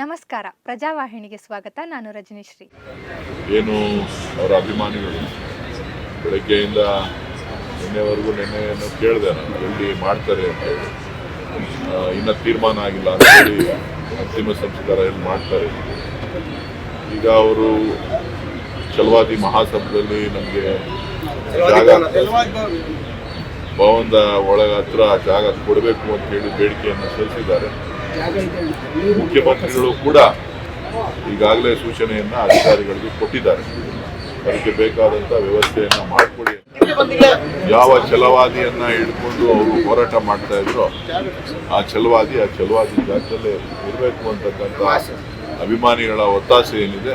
ನಮಸ್ಕಾರ. ಪ್ರಜಾವಾಹಿನಿಗೆ ಸ್ವಾಗತ. ನಾನು ರಜನಿಶ್ರೀ. ಏನು ಅವರ ಅಭಿಮಾನಿಗಳು? ಬೆಳಗ್ಗೆಯಿಂದ ನಿನ್ನೆವರೆಗೂ ನಿನ್ನೆಯನ್ನು ಕೇಳಿದೆ ನಾನು. ಎಲ್ಲಿ ಮಾಡ್ತಾರೆ ಅಂತ ಇನ್ನು ಇನ್ನ ತೀರ್ಮಾನ ಆಗಿಲ್ಲ ಅಂತೇಳಿ ಅಂತಿಮ ಸಂಸ್ಕಾರ ಎಲ್ಲಿ ಮಾಡ್ತಾರೆ? ಈಗ ಅವರು ಚಲವಾದಿ ಮಹಾಸಭದಲ್ಲಿ ನಮಗೆ ಜಾಗ ಭವನದ ಒಳಗ ಹತ್ರ ಜಾಗ ಕೊಡಬೇಕು ಅಂತ ಹೇಳಿ ಬೇಡಿಕೆಯನ್ನು ಸಲ್ಲಿಸಿದ್ದಾರೆ. ಮುಖ್ಯಮಂತ್ರಿಗಳು ಕೂಡ ಈಗಾಗಲೇ ಸೂಚನೆಯನ್ನ ಅಧಿಕಾರಿಗಳಿಗೆ ಕೊಟ್ಟಿದ್ದಾರೆ. ಅದಕ್ಕೆ ಬೇಕಾದಂತ ವ್ಯವಸ್ಥೆಯನ್ನ ಮಾಡಿಕೊಡಿ ಯಾವ ಛಲವಾದಿಯನ್ನ ಹಿಡ್ಕೊಂಡು ಅವರು ಹೋರಾಟ ಮಾಡ್ತಾ ಇದ್ರು ಆ ಛಲವಾದಿ ಆ ಛಲವಾದಿ ಜಾಗದಲ್ಲೇ ಇರಬೇಕು ಅಂತಕ್ಕಂಥ ಅಭಿಮಾನಿಗಳ ಒತ್ತಾಸೆ ಏನಿದೆ,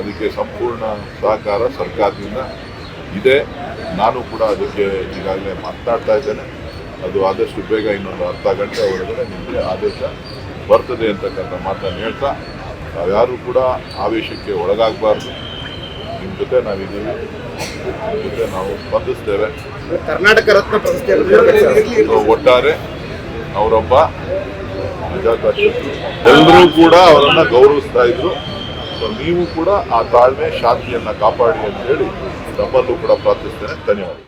ಅದಕ್ಕೆ ಸಂಪೂರ್ಣ ಸಹಕಾರ ಸರ್ಕಾರದಿಂದ ಇದೆ. ನಾನು ಕೂಡ ಅದಕ್ಕೆ ಈಗಾಗಲೇ ಮಾತನಾಡ್ತಾ ಇದ್ದೇನೆ. ಅದು ಆದಷ್ಟು ಬೇಗ ಇನ್ನೊಂದು ಅರ್ಧ ಗಂಟೆ ಒಳಗಡೆ ನಿಮಗೆ ಆದೇಶ ಬರ್ತದೆ ಅಂತಕ್ಕಂಥ ಮಾತನ್ನು ಹೇಳ್ತಾ ನಾವ್ಯಾರು ಕೂಡ ಆವೇಶಕ್ಕೆ ಒಳಗಾಗಬಾರ್ದು. ನಿಮ್ಮ ಜೊತೆ ನಾವಿದ್ದೀವಿ. ನಿಮ್ಮ ಜೊತೆ ನಾವು ಸ್ಪಂದಿಸ್ತೇವೆ. ಕರ್ನಾಟಕ ರತ್ನ ಒಟ್ಟಾರೆ ಅವರೊಬ್ಬ ಎಲ್ಲರೂ ಕೂಡ ಅವರನ್ನು ಗೌರವಿಸ್ತಾ ಇದ್ರು. ಸೊ ನೀವು ಕೂಡ ಆ ತಾಳ್ಮೆ ಶಾಂತಿಯನ್ನು ಕಾಪಾಡಿ ಅಂತ ಹೇಳಿ ತಮ್ಮಲ್ಲೂ ಕೂಡ ಪ್ರಾರ್ಥಿಸ್ತೇನೆ. ಧನ್ಯವಾದ